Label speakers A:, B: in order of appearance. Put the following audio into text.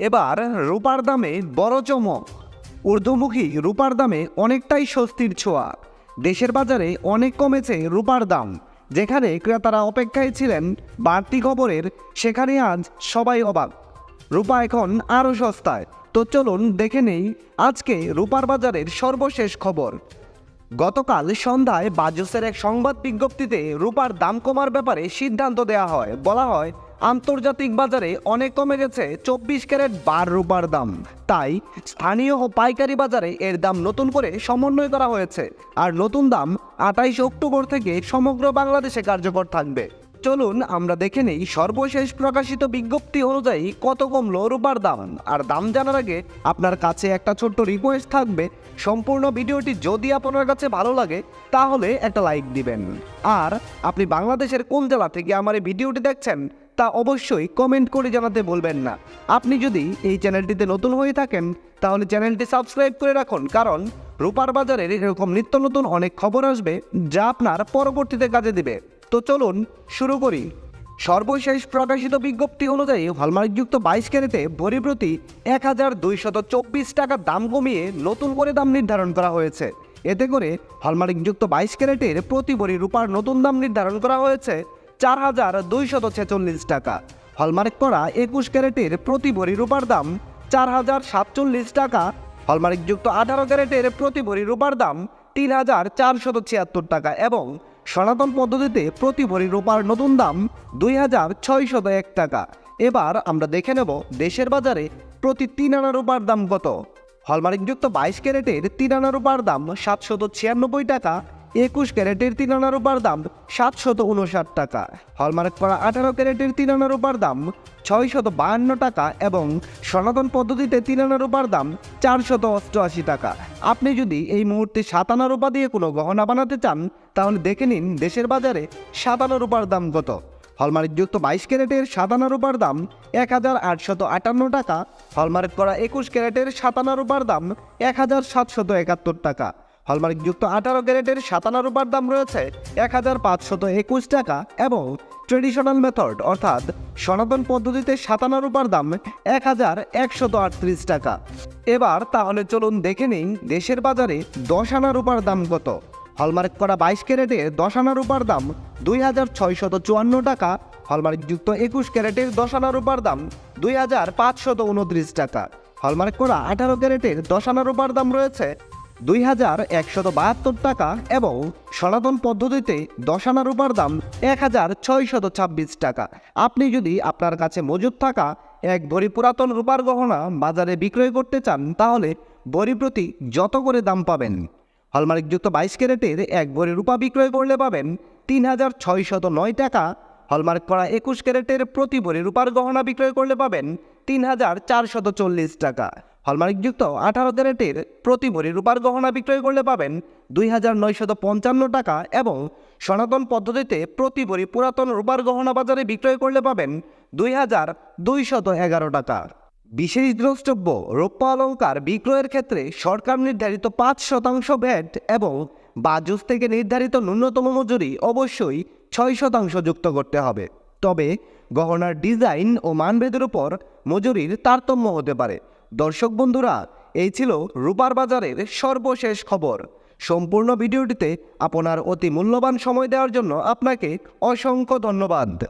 A: এবার রূপার দামে বড় চমক। ঊর্ধ্বমুখী রূপার দামে অনেকটাই স্বস্তির ছোঁয়া। দেশের বাজারে অনেক কমেছে রূপার দাম। যেখানে ক্রেতারা অপেক্ষায় ছিলেন, বাড়তি খবরের, সেখানে আজ সবাই অবাক। রূপা এখন আরও সস্তায়। তো চলুন দেখে নেই আজকে রূপার বাজারের সর্বশেষ খবর। গতকাল সন্ধ্যায় বাজসের এক সংবাদ বিজ্ঞপ্তিতে রূপার দাম কমার ব্যাপারে সিদ্ধান্ত দেওয়া হয়। বলা হয়, আন্তর্জাতিক বাজারে অনেক কমে গেছে চব্বিশ ক্যারেট বার রূপার দাম। তাই স্থানীয় ও পাইকারি বাজারে এর দাম নতুন করে সমন্বয় করা হয়েছে। আর নতুন দাম আঠাইশ অক্টোবর থেকে সমগ্র বাংলাদেশে কার্যকর থাকবে। চলুন আমরা দেখে নেই সর্বশেষ প্রকাশিত বিজ্ঞপ্তি অনুযায়ী কত কমলো রূপার দাম। আর দাম জানার আগে আপনার কাছে একটা ছোট্ট রিকোয়েস্ট থাকবে। সম্পূর্ণ ভিডিওটি যদি আপনার কাছে ভালো লাগে, তাহলে একটা লাইক দিবেন। আর আপনি বাংলাদেশের কোন জেলা থেকে আমার এই ভিডিওটি দেখছেন, তা অবশ্যই কমেন্ট করে জানাতে বলবেন না। আপনি যদি এই চ্যানেলটিতে নতুন হয়ে থাকেন, তাহলে চ্যানেলটি সাবস্ক্রাইব করে রাখুন। কারণ রূপার বাজারের এরকম নিত্য নতুন অনেক খবর আসবে, যা আপনার পরবর্তীতে কাজে দিবে। তো চলুন শুরু করি। সর্বশেষ প্রকাশিত বিজ্ঞপ্তি অনুযায়ী হলমার্কযুক্ত বাইশ ক্যারেটে ভরি প্রতি এক হাজার দুইশত চব্বিশ টাকা দাম কমিয়ে নতুন করে দাম নির্ধারণ করা হয়েছে। এতে করে হলমার্কযুক্ত বাইশ ক্যারেটের প্রতি ভরি রূপার নতুন দাম নির্ধারণ করা হয়েছে চার হাজার দুইশত ছেচল্লিশ টাকা। হলমার্ক করা একুশ ক্যারেটের প্রতি ভরি রূপার দাম চার হাজার সাতচল্লিশ টাকা। হলমার্কযুক্ত আঠারো ক্যারেটের প্রতি ভরি রূপার দাম তিন হাজার চারশত ছিয়াত্তর টাকা এবং সনাতন পদ্ধতিতে প্রতি ভরি রূপার নতুন দাম দুই হাজার ছয়শত এক টাকা। এবার আমরা দেখে নেব দেশের বাজারে প্রতি তিন আনা রূপার দাম কত। হলমার্কযুক্ত বাইশ ক্যারেটের তিন আনা রূপার দাম সাতশত ছিয়ানব্বই টাকা একুশ ক্যারেটের তিন আনা রূপার দাম, সাতশত উনষাট টাকা। হলমার্ক করা আঠারো ক্যারেটের তিন আনা রূপার দাম, ছয়শত বাহান্ন টাকা এবং সনাতন পদ্ধতিতে তিন আনা রূপার দাম, চারশত অষ্টআশি টাকা। আপনি যদি এই মুহূর্তে সাত আনা রূপা দিয়ে কোনো গহনা বানাতে চান, তাহলে দেখে নিন দেশের বাজারে সাত আনা রূপার দাম কত। হলমার্কযুক্ত বাইশ ক্যারেটের সাত সাতানা রূপার দাম, এক হাজার আটশত আটান্ন টাকা। হলমার্ক করা একুশ ক্যারেটের সাত সাতানা রূপার দাম, এক হাজার সাতশত একাত্তর টাকা। হলমার্কযুক্ত আঠারো ক্যারেটের সাতানা রূপার দাম রয়েছে এক হাজার পাঁচশত একুশ টাকা এবং ট্রেডিশনাল মেথড অর্থাৎ সনাতন পদ্ধতিতে সাতানা রূপার দাম এক হাজার একশত আটত্রিশ টাকা। এবার তাহলে চলুন দেখে নিন দেশের বাজারে দশ আনা রূপার দাম কত। হলমার্ক করা বাইশ ক্যারেটের দশ আনা রূপার দাম দুই হাজার ছয়শত চুয়ান্ন টাকা। হলমার্কযুক্ত একুশ ক্যারেটের দশ আনা রূপার দাম দুই হাজার পাঁচশত উনত্রিশ টাকা। হলমার্ক করা আঠারো ক্যারেটের দশ আনা রূপার দাম রয়েছে দুই হাজার একশত বাহাত্তর টাকা এবং সনাতন পদ্ধতিতে দশ আনা রূপার দাম এক হাজার ছয়শত ছাব্বিশ টাকা। আপনি যদি আপনার কাছে মজুদ থাকা এক ভরি পুরাতন রূপার গহনা বাজারে বিক্রয় করতে চান, তাহলে ভরি প্রতি যত করে দাম পাবেন? হলমার্কযুক্ত বাইশ ক্যারেটের এক ভরি রূপা বিক্রয় করলে পাবেন তিন হাজার ছয়শত নয় টাকা। হলমার্ক করা একুশ ক্যারেটের প্রতি ভরি রূপার গহনা বিক্রয় করলে পাবেন তিন হাজার চারশত চল্লিশ টাকা। হলমার্কযুক্ত আঠারো ক্যারেটের প্রতি ভরি রূপার গহনা বিক্রয় করলে পাবেন দুই হাজার নয়শত পঞ্চান্ন টাকা এবং সনাতন পদ্ধতিতে প্রতি ভরি পুরাতন রূপার গহনা বাজারে বিক্রয় করলে পাবেন দুই হাজার দুইশত এগারো টাকা। বিশেষ দ্রষ্টব্য, রৌপ্য অলঙ্কার বিক্রয়ের ক্ষেত্রে সরকার নির্ধারিত পাঁচ শতাংশ ভ্যাট এবং বাজুস থেকে নির্ধারিত ন্যূনতম মজুরি অবশ্যই ছয় শতাংশ যুক্ত করতে হবে। তবে গহনার ডিজাইন ও মানভেদের উপর মজুরির তারতম্য হতে পারে। দর্শক বন্ধুরা, এই ছিল রূপার বাজারের সর্বশেষ খবর। সম্পূর্ণ ভিডিওটিতে আপনার অতি মূল্যবান সময় দেওয়ার জন্য আপনাকে অসংখ্য ধন্যবাদ।